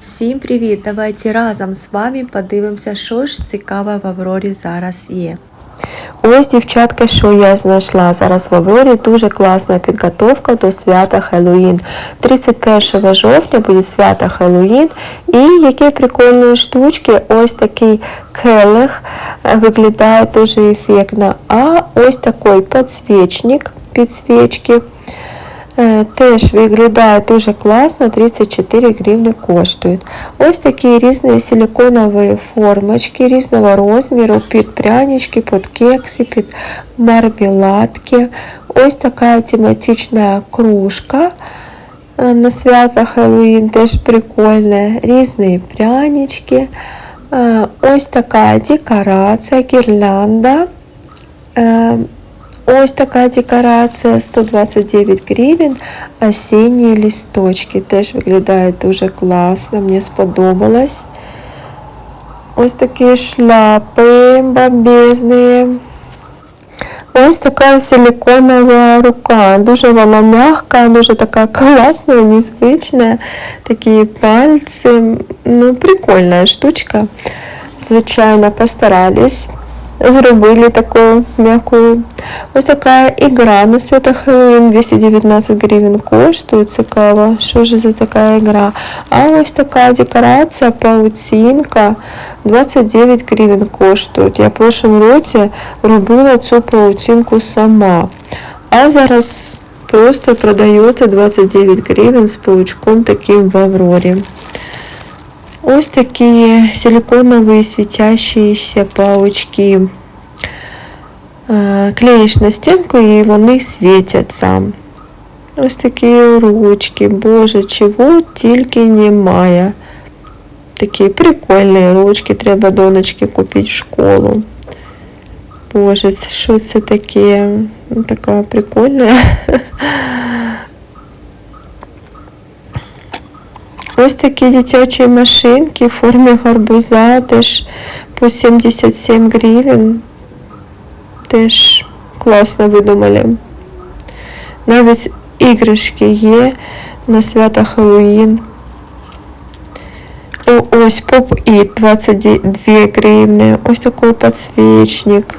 Всім привіт! Давайте разом з вами подивимося, що ж цікаве в Аврорі зараз є. Ось, дівчатка, що я знайшла зараз в Аврорі. Дуже класна підготовка до свята Хеллоуін. 31 жовтня буде свято Хеллоуін. І які прикольні штучки, ось такий келих е, виглядає дуже ефектно. А ось такий підсвічник, підсвічки. Е, Теж виглядає дуже класно, 34 гривні коштують. Ось такі різні силиконові формочки різного розміру, під прянички, під кекси, під мармеладки. Ось така тематична кружка е, на свято Хеллоуін, теж прикольна. Різні прянички. Е, Ось така декорація, гірлянда. Е, Ось така декорація 129 гривень. Осінні листочки. Теж виглядає дуже класно, мені сподобалось. Ось такі шляпи бомбезні. Ось така силиконова рука. Дуже вона м'яка, дуже така класна, незвична. Такі пальці. Ну, прикольна штучка. Звичайно, постарались. Зробили таку м'яку. Ось така ігра на свято Хеллоуін 219 гривень коштує. Цікаво, що ж за така ігра. А ось така декорація, паутинка 29 гривень коштує. Я в прошлому році робила цю паутинку сама. А зараз просто продається 29 гривень з паучком таким в Аврорі. Ось такі силиконовые светящиеся паучки. Е, Клеїш на стінку і вони світяться. Ось такі ручки, боже, чого тільки немає. Такі прикольні ручки, треба донечки купити в школу. Боже, що це таке? Така прикольна. Ось такі дитячі машинки в формі гарбуза теж по 77 гривень. Теж класно видумали. Навіть іграшки є на Хеллоуін. О, ось поп-іт 22 гривні. Ось такий підсвічник.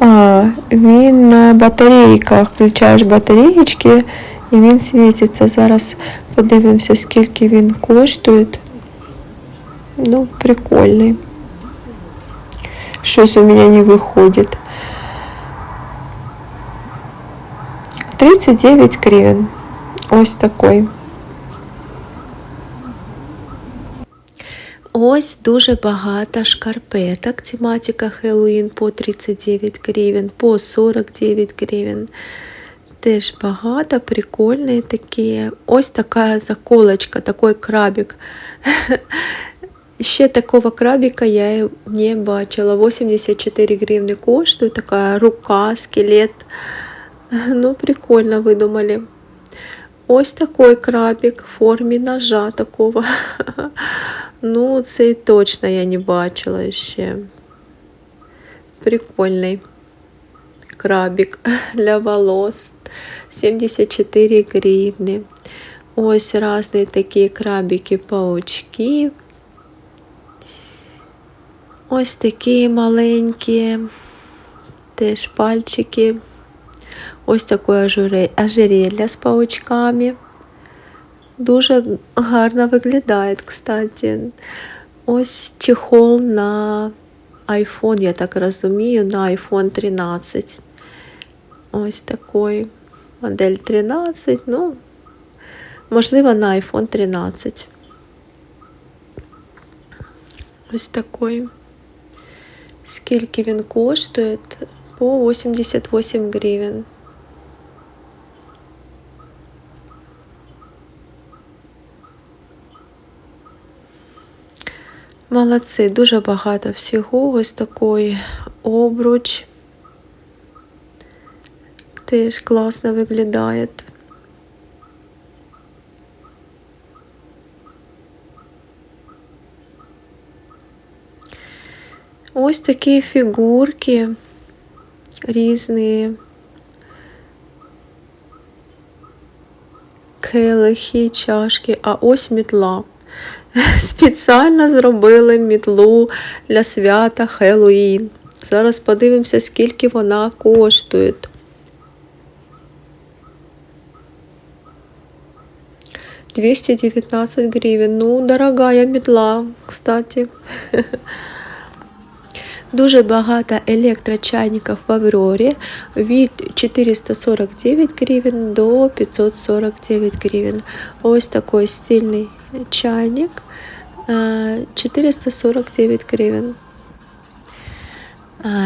А, він на батарейках. Включаєш батареєчки і він світиться. Зараз подивимося, скільки він коштує. Ну, прикольний. Щось у мене не виходить. 39 гривен. Ось такой. Ось дуже багато шкарпеток. Тематика Хеллоуін по 39 гривень, по 49 гривень. Теж багато, прикольні такі. Ось така заколочка, такий крабик. Ще такого крабика я не бачила. 84 гривні коштує, така рука, скелет. Ну, прикольно видумали. Ось такий крабик в формі ножа такого. Ну, цей точно я не бачила ще. Прикольний крабик для волос. 74 гривні. Ось різні такі крабики-паучки. Ось такі маленькі, теж пальчики. Ось таке ожерелье з паучками. Дуже гарно виглядає, кстати. Ось чехол на iPhone, я так розумію, на iPhone 13. Ось такий. Модель 13, ну, можливо, на iPhone 13. Ось такий. Скільки він коштує? По 88 гривень. Молодці, дуже багато всього. Ось такий обруч. Теж класно виглядає. Ось такі фігурки різні. келихи, чашки, а ось мітла. Спеціально зробили мітлу для свята Хеллоїн. Зараз подивимося, скільки вона коштує. Двести девятнадцать гривен. Ну, дорогая метла, кстати. Дуже багато електрочайників в Аврорі від 449 гривень до 549 гривень. Ось такий стильний чайник е, 449 гривень.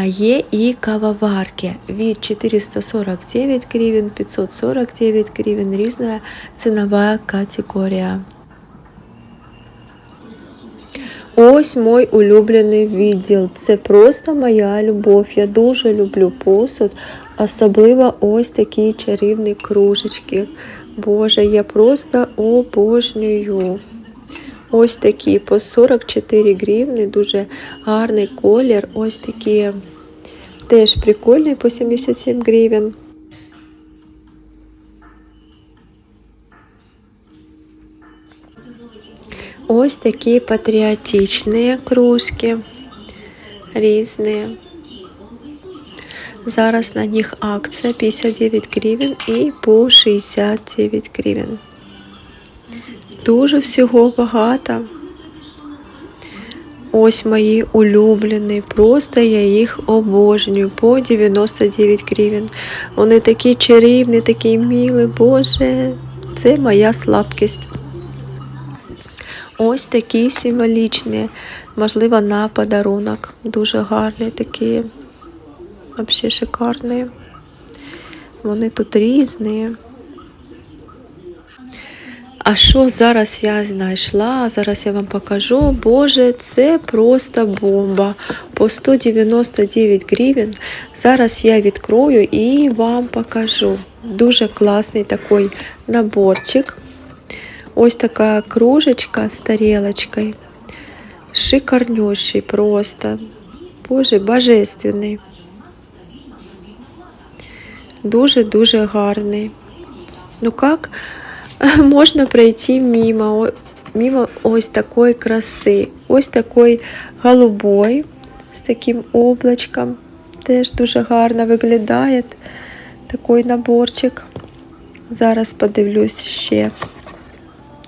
Є і кавоварки від 449 гривень, 549 гривень, різна цінова категорія. Ось мой улюблений відділ. Це просто моя любов. Я дуже люблю посуд, особливо ось такі чарівні кружечки. Боже, я просто обожнюю. Ось такі по 44 гривні, дуже гарний колір. Ось такі теж прикольні по 77 гривень. Ось такі патріотичні кружки різні. Зараз на них акція 59 гривень і по 69 гривень. Дуже всього багато. Ось мої улюблені, просто я їх обожнюю по 99 гривень. Вони такі чарівні, такі мілі, боже, це моя слабкість. Ось такі символічні, можливо, на подарунок. Дуже гарні такі, взагалі шикарні. Вони тут різні. А що зараз я знайшла? Зараз я вам покажу. Боже, це просто бомба. По 199 гривень. Зараз я відкрою і вам покажу. Дуже класний такий наборчик. Ось така кружечка з тарелочкою. Шикарнющий просто. Боже, божественний. Дуже-дуже гарний. Ну как можно пройти мимо, мимо ось такої краси. Ось такий голубой з таким облачком. Теж дуже гарно виглядає. Такий наборчик. Зараз подивлюсь ще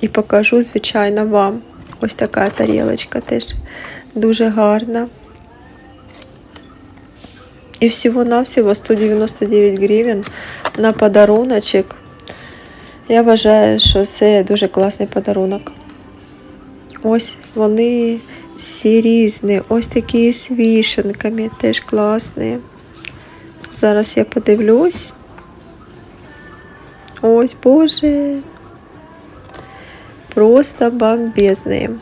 і покажу, звичайно, вам. Ось така тарілочка теж дуже гарна. І всього-навсього 199 гривень на подаруночок. Я вважаю, що це дуже класний подарунок. Ось вони всі різні. Ось такі з вішенками, теж класні. Зараз я подивлюсь. Ось, боже. Просто бомбезные.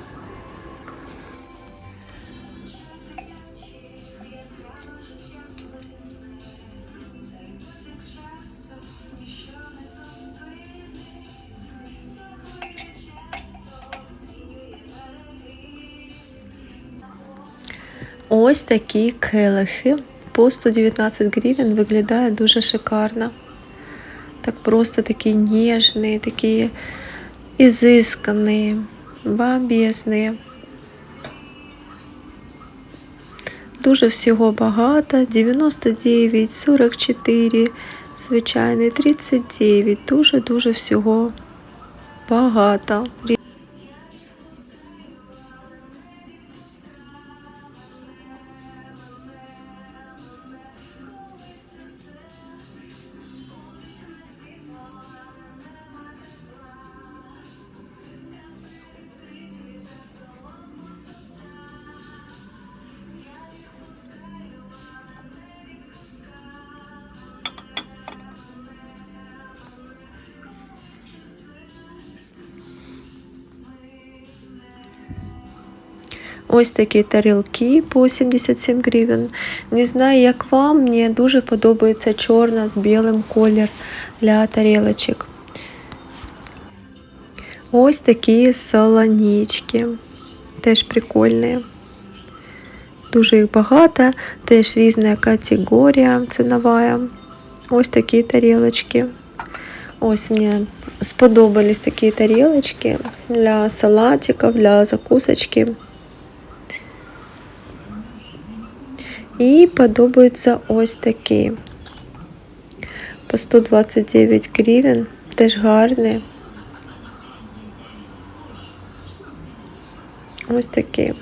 Ось такі келихи по 119 гривень виглядає дуже шикарно. Так просто такі ніжні, такі изысканные, бомбезные. Дуже всього багато. 99, 44, звичайний 39. Дуже-дуже всього багато. Ось такі тарілки по 77 гривень. Не знаю, як вам, мені дуже подобається чорна з білим колір для тарілочок. Ось такі солонічки. Теж прикольні. Дуже їх багато, теж різна категорія цінова. Ось такі тарілочки. Ось мені сподобались такі тарілочки для салатиків, для закусочки. І подобаються ось такі. По 129 гривень. Теж гарні. Ось такі.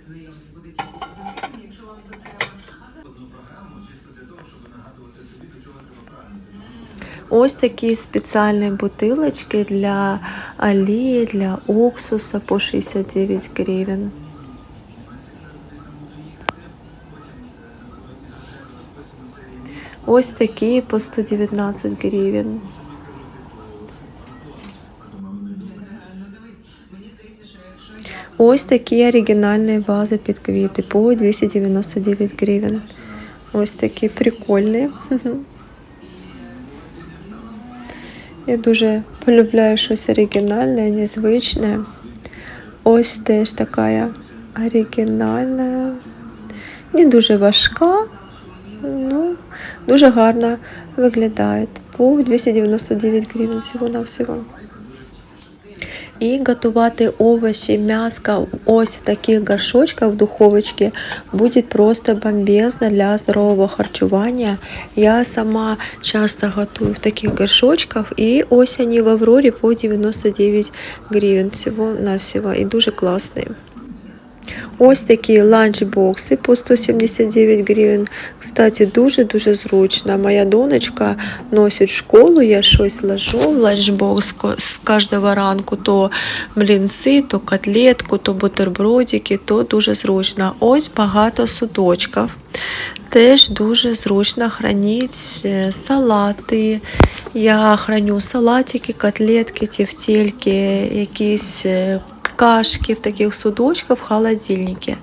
Сайтах знайомств буде тільки якщо вам треба. Одну програму чисто для того, щоб нагадувати собі, до чого треба прагнути. Ось такі спеціальні бутилочки для олії, для уксуса по 69 гривень. Ось такі по 119 гривень. ну дивись, мені здається, що якщо я Ось такі оригінальні вази під квіти по 299 гривень. Ось такі прикольні. Я дуже полюбляю щось оригінальне, незвичне. Ось теж така оригінальна, не дуже важка, ну, дуже гарно виглядає. По 299 гривень всього на всього. І готувати овощи, м'яско ось в таких горшочках в духовочке будет просто бомбезно для здорового харчування. Я сама часто готую в таких горшочках, і ось они в Аврорі по 99 гривень всього на и дуже класні. Ось такі ланчбокси по 179 гривень. Кстати, дуже-дуже зручно. Моя донечка носить в школу, я щось ложу в ланчбокс з кожного ранку, то млінці, то котлетку, то бутербродики, то дуже зручно. Ось багато судочків. Теж дуже зручно хранити е, салати. Я храню салатики, котлетки, тефтельки, якісь е, кашки в таких судочках в холодильнике.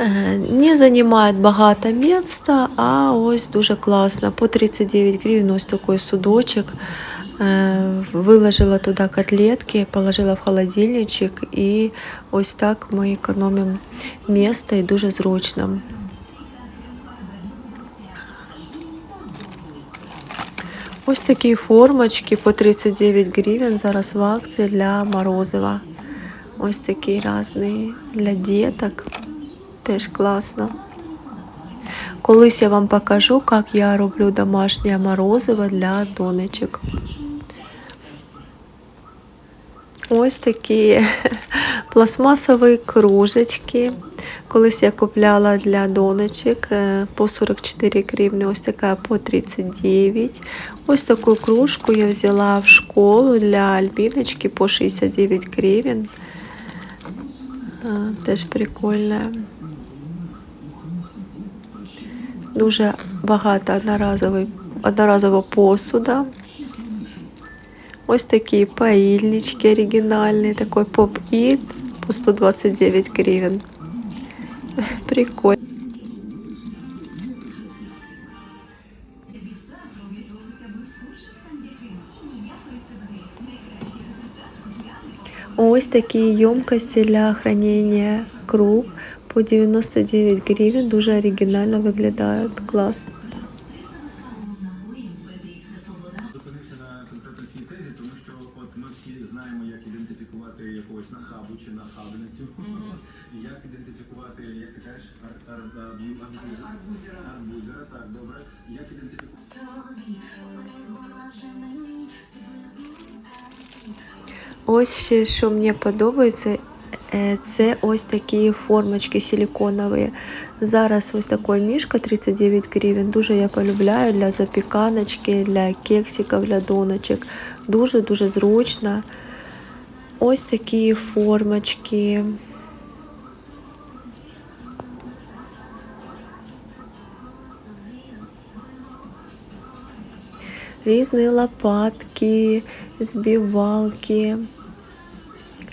Е, Не займає багато місця, а ось дуже класно. По 39 гривень ось такий судочок. Е, Виложила туди котлетки, положила в холодильничок і ось так ми економимо місце і дуже зручно. Ось такі формочки по 39 гривень зараз в акції для морозива. Ось такі різні для діток. Теж класно. Колись я вам покажу, як я роблю домашнє морозиво для донечок. Ось такі пластмасові кружечки. Колись я купляла для донечок е, по 44 гривні, ось така по 39. Ось таку кружку я взяла в школу для Альбіночки по 69 гривень. Е, Теж прикольна. Дуже багато одноразової, одноразового посуда. Ось такі паїльнички оригінальні, такий поп-іт по 129 гривень. Прикольно. Ось такі ємкості для хранення круп по 99 гривень. Дуже оригінально виглядають. Клас. Зупинився на конкретно цій тезі, тому що от ми всі знаємо, як ідентифікувати якогось нахабу чи нахабницю. Як ідентифікувати, як ти кажеш, ар- ар- аб'ю- аб'юзера? арбузера. Арбузера, так, добре. Як ідентифікувати? Ось ще, що мені подобається, е, це ось такі формочки силіконові. Зараз ось така мішка 39 гривень. Дуже я полюбляю для запіканочки, для кексиків, для доночок. Дуже-дуже зручно. Ось такі формочки. Різні лопатки, збивалки.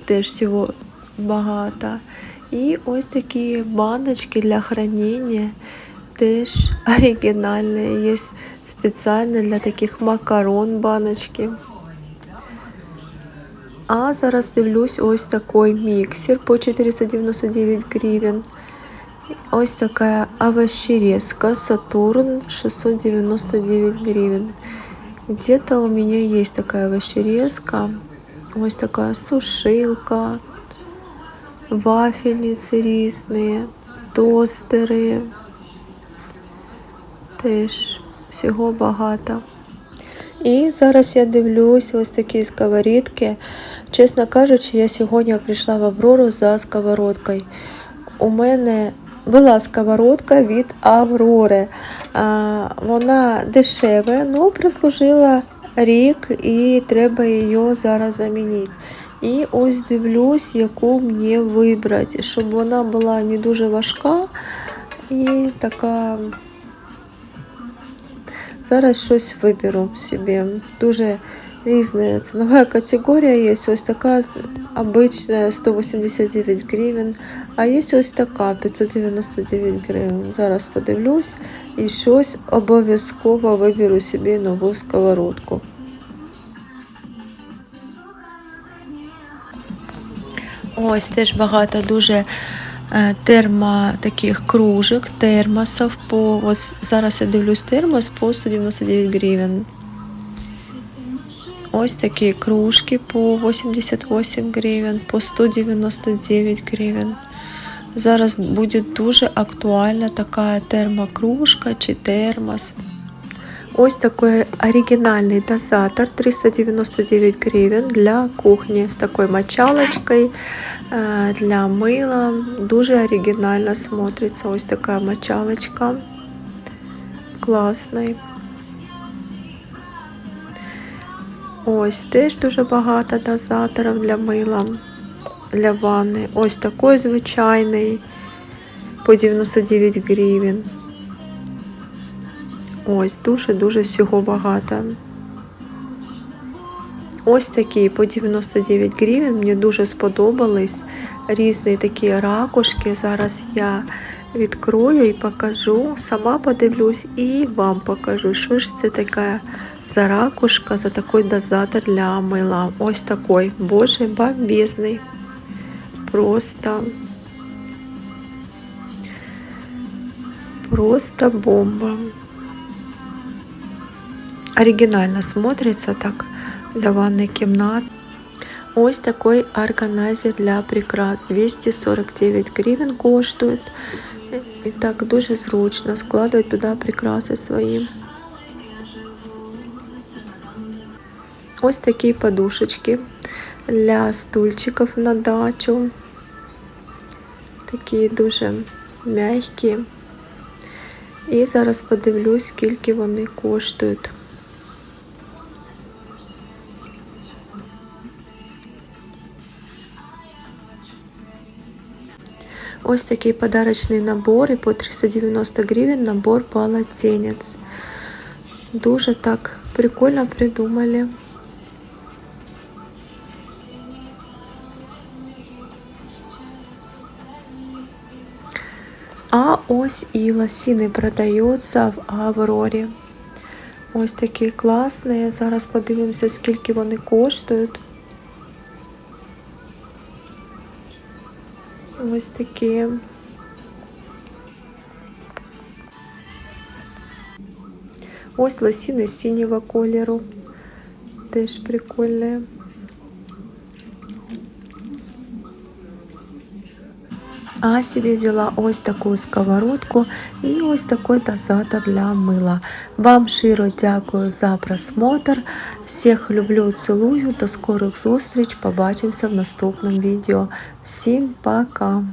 Теж всього багато. І ось такі баночки для хранення. Теж оригінальні. Є спеціально для таких макарон баночки. А зараз дивлюсь ось такий міксер по 499 гривень. Ось така овощерезка Сатурн 699 гривен. Где-то у меня есть такая овощерезка. Ось така сушилка, вафельниці різні, тостери. Теж всього багато. І зараз я дивлюсь ось такі сковорідки. Чесно кажучи, я сьогодні прийшла в Аврору за сковородкою. У мене була сковородка від Аврори. А, Вона дешева, але прослужила рік і треба її зараз замінити. І ось дивлюсь, яку мені вибрати, щоб вона була не дуже важка і така. Зараз щось виберу собі. Дуже різна цінова категорія є. Ось така з- обична 189 гривень, а є ось така 599 гривень. Зараз подивлюсь і щось обов'язково виберу собі нову сковородку. Ось теж багато дуже е, термо таких кружок, термосів по ось зараз я дивлюсь термос по 199 гривень. Ось такі кружки по 88 гривень, по 199 гривень. Зараз буде дуже актуальна така термокружка чи термос. Ось такий оригінальний дозатор 399 гривень для кухні з такою мочалочкою е, для мила. Дуже оригінально смотриться. Ось така мочалочка. Класний. Ось теж дуже багато дозаторів для мила, для ванни. Ось такий звичайний по 99 гривень. Ось дуже-дуже всього багато. Ось такі по 99 гривень. Мені дуже сподобались різні такі ракушки. Зараз я відкрою і покажу. Сама подивлюсь і вам покажу, що ж це така за ракушка, за такий дозатор для мила. Ось такий. Боже, бомбезний. Просто. Просто бомба. Оригінально смотрится так для ванной кімнат. Ось такой органайзер для прикрас. 249 гривень коштует. І так дуже зручно складывать туди прикраси свої. Ось такі подушечки Для стульчиків на дачу. Такі дуже м'які. І зараз подивлюсь, скільки вони коштують. Ось такий подарочний набор і по 390 гривень набор полотенець. Дуже так прикольно придумали. Ось і лосіни продаються в Аврорі. Ось такі класні. Зараз подивимося, скільки вони коштують. Ось такі. Ось лосіни синього кольору. Теж прикольні. А собі взяла ось таку сковородку і ось такий дозатор для мила. Вам щиро дякую за просмотр. Всіх люблю, цілую. До скорих зустріч. Побачимося в наступному відео. Всім пока!